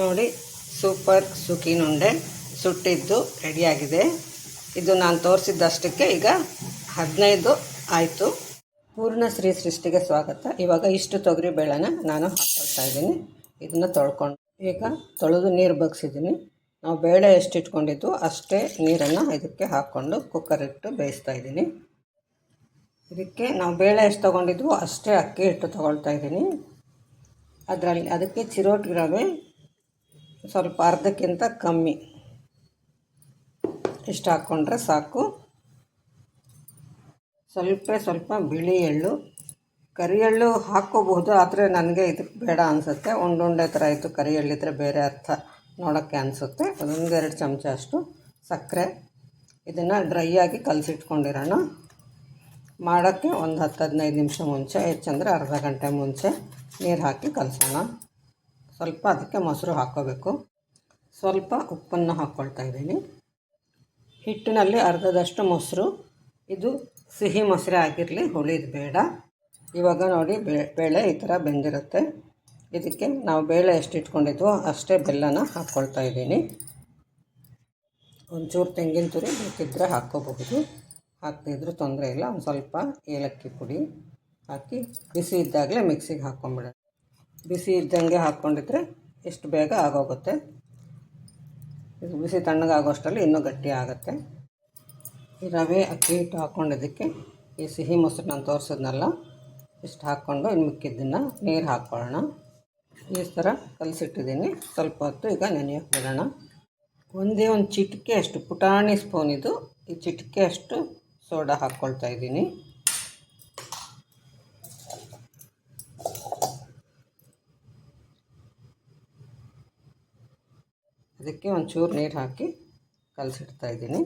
ನೋಡಿ, ಸೂಪರ್ ಸುಖಿನುಂಡೆ ಸುಟ್ಟಿದ್ದು ರೆಡಿಯಾಗಿದೆ. ಇದು ನಾನು ತೋರಿಸಿದ್ದಷ್ಟಕ್ಕೆ ಈಗ ಹದಿನೈದು ಆಯಿತು. ಪೂರ್ಣ ಶ್ರೀ ಸೃಷ್ಟಿಗೆ ಸ್ವಾಗತ. ಇವಾಗ ಇಷ್ಟು ತೊಗರಿ ಬೇಳೆನ ನಾನು ಹಾಕ್ಕೊಳ್ತಾ ಇದ್ದೀನಿ. ಇದನ್ನು ತೊಳ್ಕೊಂಡು ಈಗ ತೊಳೆದು ನೀರು ಬಗ್ಸಿದ್ದೀನಿ. ನಾವು ಬೇಳೆ ಎಷ್ಟು ಇಟ್ಕೊಂಡಿದ್ದು ಅಷ್ಟೇ ನೀರನ್ನು ಇದಕ್ಕೆ ಹಾಕ್ಕೊಂಡು ಕುಕ್ಕರ್ ಇಟ್ಟು ಬೇಯಿಸ್ತಾ ಇದ್ದೀನಿ. ಇದಕ್ಕೆ ನಾವು ಬೇಳೆ ಎಷ್ಟು ತೊಗೊಂಡಿದ್ವು ಅಷ್ಟೇ ಅಕ್ಕಿ ಹಿಟ್ಟು ತೊಗೊಳ್ತಾ ಇದ್ದೀನಿ. ಅದರಲ್ಲಿ ಅದಕ್ಕೆ ಚಿರೋಟಿ ರವೆ ಸ್ವಲ್ಪ ಅರ್ಧಕ್ಕಿಂತ ಕಮ್ಮಿ. ಇಷ್ಟು ಹಾಕ್ಕೊಂಡ್ರೆ ಸಾಕು. ಸ್ವಲ್ಪ ಸ್ವಲ್ಪ ಬಿಳಿ ಎಳ್ಳು. ಕರಿ ಎಳ್ಳು ಹಾಕ್ಕೋಬಹುದು, ಆದರೆ ನನಗೆ ಇದಕ್ಕೆ ಬೇಡ ಅನಿಸುತ್ತೆ. ಉಂಡುಂಡೆ ಥರ ಇತ್ತು, ಕರಿ ಎಳ್ಳಿದ್ರೆ ಬೇರೆ ಅರ್ಥ ನೋಡೋಕ್ಕೆ ಅನಿಸುತ್ತೆ. ಅದೊಂದು ಎರಡು ಚಮಚ ಅಷ್ಟು ಸಕ್ಕರೆ. ಇದನ್ನು ಡ್ರೈ ಆಗಿ ಕಲಸಿಟ್ಕೊಂಡಿರೋಣ. ಮಾಡೋಕ್ಕೆ ಒಂದು ಹತ್ತು ಹದಿನೈದು ನಿಮಿಷ ಮುಂಚೆ ಹೆಚ್ಚಂದರೆ ಅರ್ಧ ಗಂಟೆ ಮುಂಚೆ ನೀರು ಹಾಕಿ ಕಲಸೋಣ. ಸ್ವಲ್ಪ ಅದಕ್ಕೆ ಮೊಸರು ಹಾಕೋಬೇಕು. ಸ್ವಲ್ಪ ಉಪ್ಪನ್ನು ಹಾಕ್ಕೊಳ್ತಾ ಇದ್ದೀನಿ. ಹಿಟ್ಟಿನಲ್ಲಿ ಅರ್ಧದಷ್ಟು ಮೊಸರು. ಇದು ಸಿಹಿ ಮೊಸರು ಆಗಿರಲಿ, ಹುಳಿದು ಬೇಡ. ಇವಾಗ ನೋಡಿ ಬೇಳೆ ಈ ಥರ ಬೆಂದಿರುತ್ತೆ. ಇದಕ್ಕೆ ನಾವು ಬೇಳೆ ಎಷ್ಟು ಇಟ್ಕೊಂಡಿದ್ವೋ ಅಷ್ಟೇ ಬೆಲ್ಲನ ಹಾಕ್ಕೊಳ್ತಾ ಇದ್ದೀನಿ. ಒಂಚೂರು ತೆಂಗಿನ ತುರಿ ಬೇಕಿದ್ದರೆ ಹಾಕ್ಕೋಬಹುದು ಹಾಕ್ತಿದ್ರು ತೊಂದರೆ ಇಲ್ಲ. ಒಂದು ಸ್ವಲ್ಪ ಏಲಕ್ಕಿ ಪುಡಿ ಹಾಕಿ ಬಿಸಿ ಇದ್ದಾಗಲೇ ಮಿಕ್ಸಿಗೆ ಹಾಕ್ಕೊಂಬಿಡೋಣ ಬಿಸಿ ಇದ್ದಂಗೆ ಹಾಕ್ಕೊಂಡಿದ್ರೆ ಎಷ್ಟು ಬೇಗ ಆಗೋಗುತ್ತೆ. ಇದು ಬಿಸಿ ತಣ್ಣಗಾಗೋಷ್ಟರಲ್ಲಿ ಇನ್ನೂ ಗಟ್ಟಿ ಆಗುತ್ತೆ. ಈ ರವೆ, ಅಕ್ಕಿ ಹಿಟ್ಟು ಹಾಕ್ಕೊಂಡಿದ್ದಕ್ಕೆ ಈ ಸಿಹಿ ಮೊಸರು ನಾನು ತೋರಿಸಿದ್ನಲ್ಲ, ಇಷ್ಟು ಹಾಕ್ಕೊಂಡು ಇನ್ನು ಮಿಕ್ಕಿದ್ದನ್ನು ನೀರು ಹಾಕ್ಕೊಳ್ಳೋಣ ಈ ಥರ ಕಲಸಿಟ್ಟಿದ್ದೀನಿ. ಸ್ವಲ್ಪ ಹೊತ್ತು ಈಗ ನೆನೆಯೋಕೆ ಬಿಡೋಣ. ಒಂದೇ ಒಂದು ಚಿಟಿಕೆ ಅಷ್ಟು, ಪುಟಾಣಿ ಸ್ಪೂನ್ ಇದು, ಈ ಚಿಟಿಕೆ ಅಷ್ಟು ಸೋಡಾ ಹಾಕ್ಕೊಳ್ತಾ ಇದ್ದೀನಿ. ಅದಕ್ಕೆ ಒಂಚೂರು ನೀರು ಹಾಕಿ ಕಲಸಿಡ್ತಾ ಇದ್ದೀನಿ.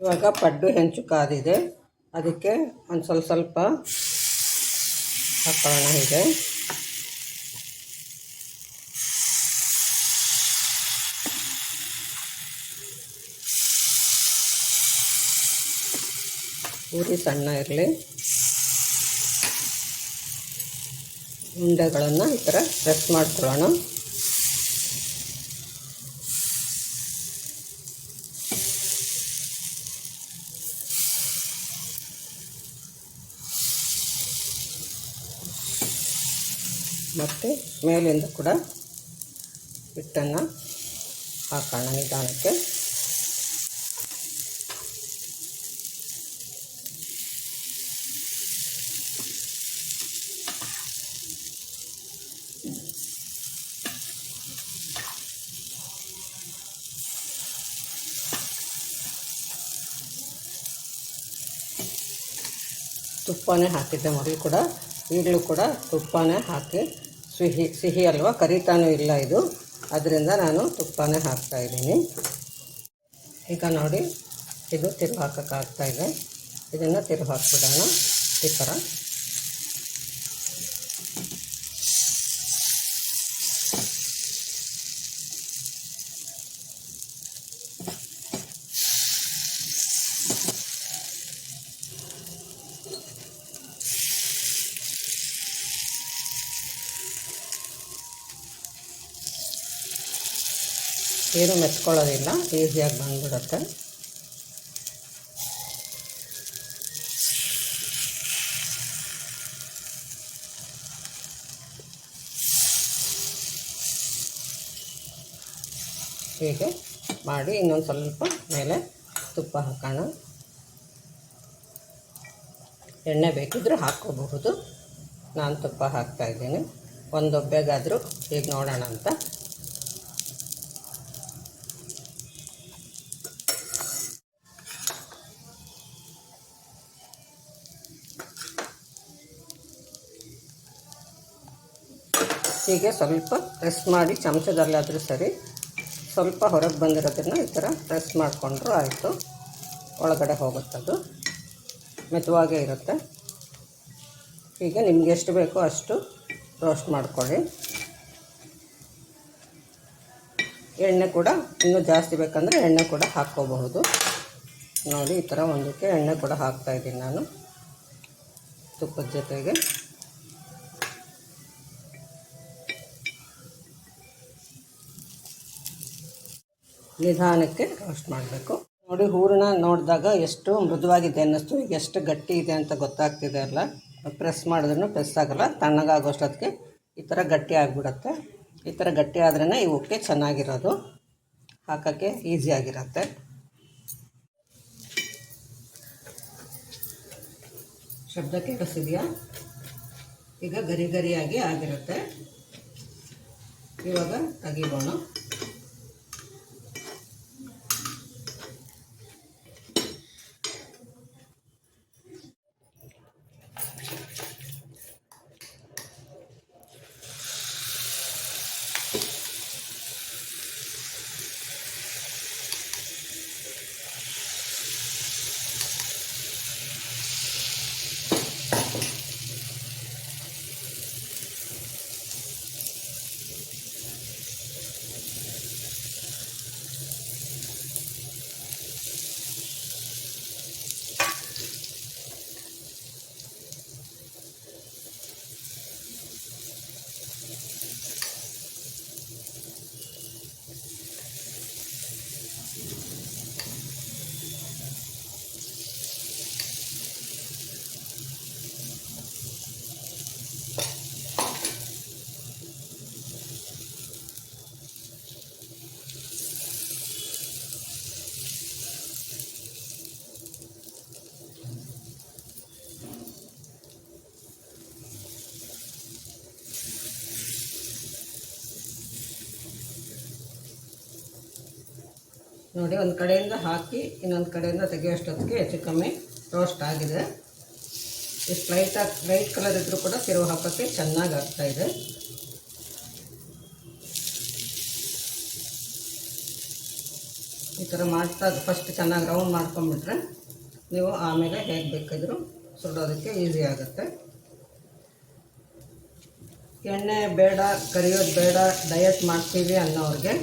ಇವಾಗ ಪಡ್ಡು ಹೆಂಚು ಕಾದಿದೆ. ಅದಕ್ಕೆ ಒಂದು ಸ್ವಲ್ಪ ಸ್ವಲ್ಪ ಹಾಕೋಣ ಇದೆ. ಪೂರಿ ಸಣ್ಣ ಇರಲಿ. ಉಂಡೆಗಳನ್ನು ಈ ಥರ ಪ್ರೆಸ್ ಮಾಡ್ಕೊಳ್ಳೋಣ ಮತ್ತು ಮೇಲಿಂದ ಕೂಡ ಹಿಟ್ಟನ್ನು ಹಾಕೋಣ ನಿಧಾನಕ್ಕೆ. ತುಪ್ಪನೇ ಹಾಕಿದ್ದೆ ಮೊದಲು ಕೂಡ ಈಗಲೂ ಕೂಡ ತುಪ್ಪನೇ ಹಾಕಿ ಸಿಹಿ ಸಿಹಿ ಅಲ್ವಾ? ಕರಿತಾನೂ ಇಲ್ಲ ಇದು. ಅದರಿಂದ ನಾನು ತುಪ್ಪನೇ ಹಾಕ್ತಾಯಿದ್ದೀನಿ ಈಗ ನೋಡಿ, ಇದು ತಿರುವು ಹಾಕೋಕ್ಕಾಗ್ತಾಯಿದೆ ಇದನ್ನು ತಿರು ಹಾಕ್ಬಿಡೋಣ. ಈ ಥರ. ಏನು ಮೆಚ್ಕೊಳ್ಳೋದಿಲ್ಲ, ಈಸಿಯಾಗಿ ಬಂದ್ಬಿಡುತ್ತೆ. ಹೀಗೆ ಮಾಡಿ ಇನ್ನೊಂದು ಸ್ವಲ್ಪ ಮೇಲೆ ತುಪ್ಪ ಹಾಕೋಣ. ಎಣ್ಣೆ ಬೇಕಿದ್ದರೂ ಹಾಕ್ಕೋಬಹುದು. ನಾನು ತುಪ್ಪ ಹಾಕ್ತಾಯಿದ್ದೀನಿ ಒಂದು ಒಬ್ಬೆಗಾದರೂ ಈಗ ನೋಡೋಣ ಅಂತ. ಹೀಗೆ ಸ್ವಲ್ಪ ಪ್ರೆಸ್ ಮಾಡಿ ಚಮಚದಲ್ಲಾದರೂ ಸರಿ ಸ್ವಲ್ಪ ಹೊರಗೆ ಬಂದಿರೋದನ್ನು ಈ ಥರ ಪ್ರೆಸ್ ಮಾಡಿಕೊಂಡ್ರು ಆಯಿತು. ಒಳಗಡೆ ಹೋಗುತ್ತದು. ಮೆತುವಾಗೇ ಇರುತ್ತೆ. ಈಗ ನಿಮ್ಗೆ ಎಷ್ಟು ಬೇಕೋ ಅಷ್ಟು ರೋಸ್ಟ್ ಮಾಡ್ಕೊಳ್ಳಿ. ಎಣ್ಣೆ ಕೂಡ ಇನ್ನೂ ಜಾಸ್ತಿ ಬೇಕಂದರೆ ಎಣ್ಣೆ ಕೂಡ ಹಾಕ್ಕೋಬಹುದು. ನೋಡಿ ಈ ಥರ ಒಂದಕ್ಕೆ ಎಣ್ಣೆ ಕೂಡ ಹಾಕ್ತಾಯಿದ್ದೀನಿ ನಾನು ತುಪ್ಪದ ಜೊತೆಗೆ. ನಿಧಾನಕ್ಕೆ ರೋಸ್ಟ್ ಮಾಡಬೇಕು. ನೋಡಿ, ಹೂರಣ ನೋಡಿದಾಗ ಎಷ್ಟು ಮೃದುವಾಗಿದೆ ಅನ್ನಿಸ್ತು. ಎಷ್ಟು ಗಟ್ಟಿ ಇದೆ ಅಂತ ಗೊತ್ತಾಗ್ತಿದೆ ಅಲ್ಲ? ಪ್ರೆಸ್ ಮಾಡಿದ್ರೂ ಪ್ರೆಸ್ ಆಗಲ್ಲ. ತಣ್ಣಗಾಗೋಷ್ಟೊತ್ತಿಗೆ ಈ ಥರ ಗಟ್ಟಿ ಆಗಿಬಿಡುತ್ತೆ. ಈ ಥರ ಗಟ್ಟಿ ಆದ್ರೇ ಇವಕ್ಕೆ ಚೆನ್ನಾಗಿರೋದು. ಹಾಕೋಕ್ಕೆ ಈಸಿಯಾಗಿರುತ್ತೆ ಶಬ್ದ ಕೇಳಿಸಿದೆಯಾ ಈಗ ಗರಿ ಗರಿಯಾಗಿ ಆಗಿರುತ್ತೆ. ಇವಾಗ ತೆಗಿಬೋಣ. ನೋಡಿ, ಒಂದು ಕಡೆಯಿಂದ ಹಾಕಿ, ಇನ್ನೊಂದು ಕಡೆಯಿಂದ ತೆಗೆಯೋಷ್ಟೊತ್ತಿಗೆ ಹೆಚ್ಚು ಕಮ್ಮಿ ರೋಸ್ಟ್ ಆಗಿದೆ. ಇಷ್ಟು ಲೈಟಾಗಿ ಲೈಟ್ ಕಲರ್ ಇದ್ದರೂ ಕೂಡ ತಿರುವು ಹಾಕೋಕ್ಕೆ ಚೆನ್ನಾಗಿ ಆಗ್ತಾಯಿದೆ ಈ ಥರ ಮಾಡ್ತಾ ಫಸ್ಟ್ ಚೆನ್ನಾಗಿ ರೌಂಡ್ ಮಾಡ್ಕೊಂಬಿಟ್ರೆ ನೀವು ಆಮೇಲೆ ಹೇಗೆ ಬೇಕಾದರೂ ಸುಡೋದಕ್ಕೆ ಈಸಿ ಆಗುತ್ತೆ. ಎಣ್ಣೆ ಬೇಡ, ಕರಿಯೋದು ಬೇಡ ಡಯಟ್ ಮಾಡ್ತೀವಿ ಅನ್ನೋರಿಗೆ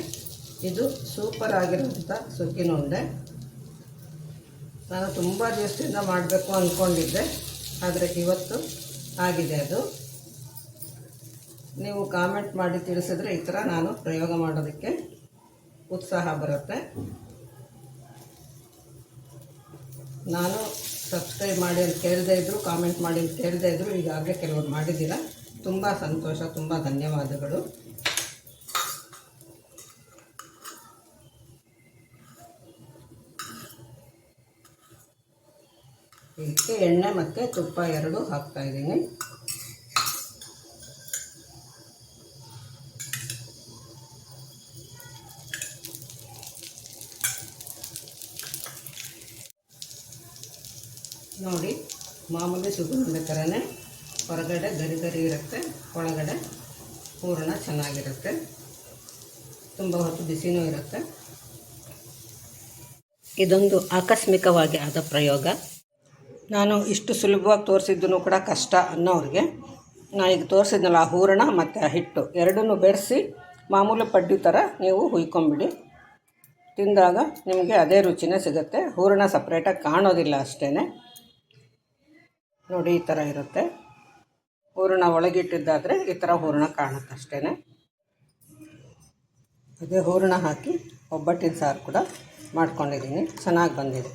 ಇದು ಸೂಪರ್ ಆಗಿರೋಂಥ ಸುಗ್ಗಿನ ಉಂಡೆ. ನಾನು ತುಂಬ ದಿವಸದಿಂದ ಮಾಡಬೇಕು ಅಂದ್ಕೊಂಡಿದ್ದೆ ಆದರೆ ಇವತ್ತು ಆಗಿದೆ ಅದು. ನೀವು ಕಾಮೆಂಟ್ ಮಾಡಿ ತಿಳಿಸಿದ್ರೆ ಈ ಥರ ನಾನು ಪ್ರಯೋಗ ಮಾಡೋದಕ್ಕೆ ಉತ್ಸಾಹ ಬರುತ್ತೆ. ನಾನು ಸಬ್ಸ್ಕ್ರೈಬ್ ಮಾಡಿ ಅಂತ ಕೇಳದೇ ಇದ್ದರು ಕಾಮೆಂಟ್ ಮಾಡಿ ಅಂತ ಕೇಳದೇ ಇದ್ದರು ಈಗಾಗಲೇ ಕೆಲವರು ಮಾಡಿದ್ದೀರ. ತುಂಬ ಸಂತೋಷ, ತುಂಬ ಧನ್ಯವಾದಗಳು. ಇದಕ್ಕೆ ಎಣ್ಣೆ ಮತ್ತು ತುಪ್ಪ ಎರಡು ಹಾಕ್ತಾ ಇದ್ದೀನಿ. ನೋಡಿ, ಮಾಮೂಲಿ ಸುಗಂಧ ಥರನೇ ಹೊರಗಡೆ ಗರಿ ಗರಿ ಇರುತ್ತೆ, ಒಳಗಡೆ ಹೂರಣ ಚೆನ್ನಾಗಿರುತ್ತೆ. ತುಂಬ ಹೊತ್ತು ಬಿಸಿನೂ ಇರುತ್ತೆ. ಇದೊಂದು ಆಕಸ್ಮಿಕವಾಗಿ ಆದ ಪ್ರಯೋಗ. ನಾನು ಇಷ್ಟು ಸುಲಭವಾಗಿ ತೋರಿಸಿದ್ದೂ ಕೂಡ ಕಷ್ಟ ಅನ್ನೋರಿಗೆ. ನಾನು ಈಗ ತೋರಿಸಿದ್ನಲ್ಲ ಆ ಹೂರಣ ಮತ್ತು ಆ ಹಿಟ್ಟು. ಎರಡನ್ನೂ ಬೆರೆಸಿ ಮಾಮೂಲು ಪಡ್ಡಿ ಥರ ನೀವು ಹುಯ್ಕೊಂಬಿಡಿ. ತಿಂದಾಗ ನಿಮಗೆ ಅದೇ ರುಚಿನೇ ಸಿಗುತ್ತೆ. ಹೂರಣ ಸಪ್ರೇಟಾಗಿ ಕಾಣೋದಿಲ್ಲ ಅಷ್ಟೇ ನೋಡಿ ಈ ಥರ ಇರುತ್ತೆ. ಹೂರಣ ಒಳಗಿಟ್ಟಿದ್ದಾದರೆ ಈ ಥರ ಹೂರಣ ಕಾಣುತ್ತೆ ಅಷ್ಟೇ ಅದೇ ಹೂರಣ ಹಾಕಿ ಒಬ್ಬಟ್ಟಿನ ಸಾರು ಕೂಡ ಮಾಡ್ಕೊಂಡಿದ್ದೀನಿ. ಚೆನ್ನಾಗಿ ಬಂದಿದೆ.